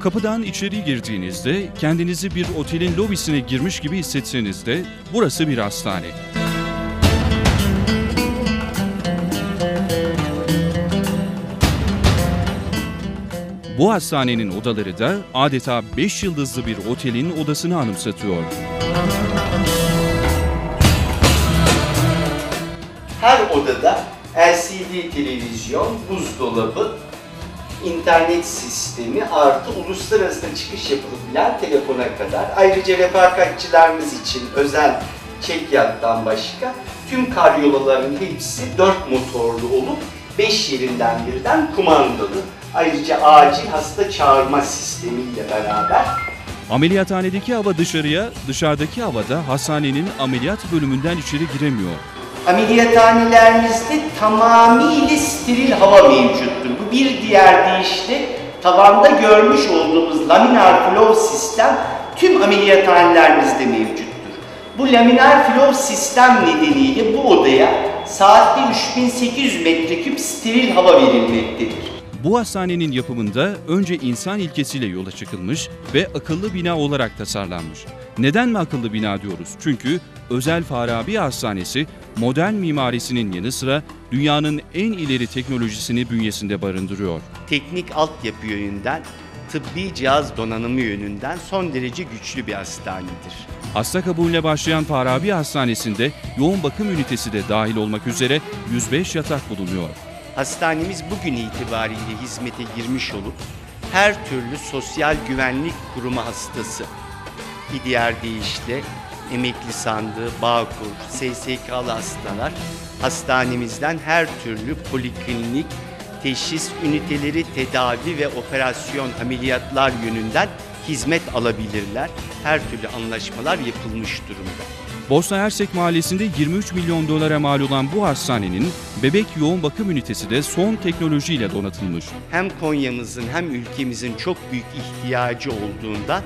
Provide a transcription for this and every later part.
Kapıdan içeri girdiğinizde kendinizi bir otelin lobisine girmiş gibi hissetseniz de burası bir hastane. Bu hastanenin odaları da adeta 5 yıldızlı bir otelin odasını anımsatıyor. Her odada LCD televizyon, buzdolabı, internet sistemi artı uluslararası çıkış yapılabilen telefona kadar. Ayrıca refakatçilerimiz için özel çek yattan başka tüm karyolaların hepsi 4 motorlu olup 5 yerinden birden kumandalı. Ayrıca acil hasta çağırma sistemiyle beraber Ameliyathanedeki hava dışarıya, dışarıdaki hava da hastanenin ameliyat bölümünden içeri giremiyor. Ameliyathanelerimizde tamamıyla steril hava mevcuttur. Bir diğer deyişle tavanda görmüş olduğumuz laminar flow sistem tüm ameliyathanelerimizde mevcuttur. Bu laminar flow sistem nedeniyle bu odaya saatte 3800 metreküp steril hava verilmektedir. Bu hastanenin yapımında önce insan ilkesiyle yola çıkılmış ve akıllı bina olarak tasarlanmış. Neden mi akıllı bina diyoruz? Çünkü Özel Farabi Hastanesi modern mimarisinin yanı sıra dünyanın en ileri teknolojisini bünyesinde barındırıyor. Teknik altyapı yönünden, tıbbi cihaz donanımı yönünden son derece güçlü bir hastanedir. Hasta kabulüne başlayan Farabi Hastanesi'nde yoğun bakım ünitesi de dahil olmak üzere 105 yatak bulunuyor. Hastanemiz bugün itibariyle hizmete girmiş olup her türlü sosyal güvenlik kurumu hastası, bir diğer deyişle emekli sandığı, Bağkur, SSK'lı hastalar hastanemizden her türlü poliklinik, teşhis üniteleri, tedavi ve operasyon ameliyatlar yönünden hizmet alabilirler. Her türlü anlaşmalar yapılmış durumda. Bosna Hersek Mahallesi'nde 23 milyon dolara mal olan bu hastanenin bebek yoğun bakım ünitesi de son teknolojiyle donatılmış. hem Konya'mızın hem ülkemizin çok büyük ihtiyacı olduğunda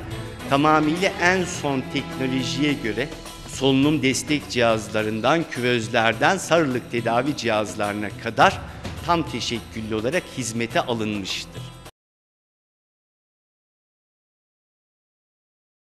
tamamıyla en son teknolojiye göre solunum destek cihazlarından, küvezlerden sarılık tedavi cihazlarına kadar tam teşekküllü olarak hizmete alınmıştır.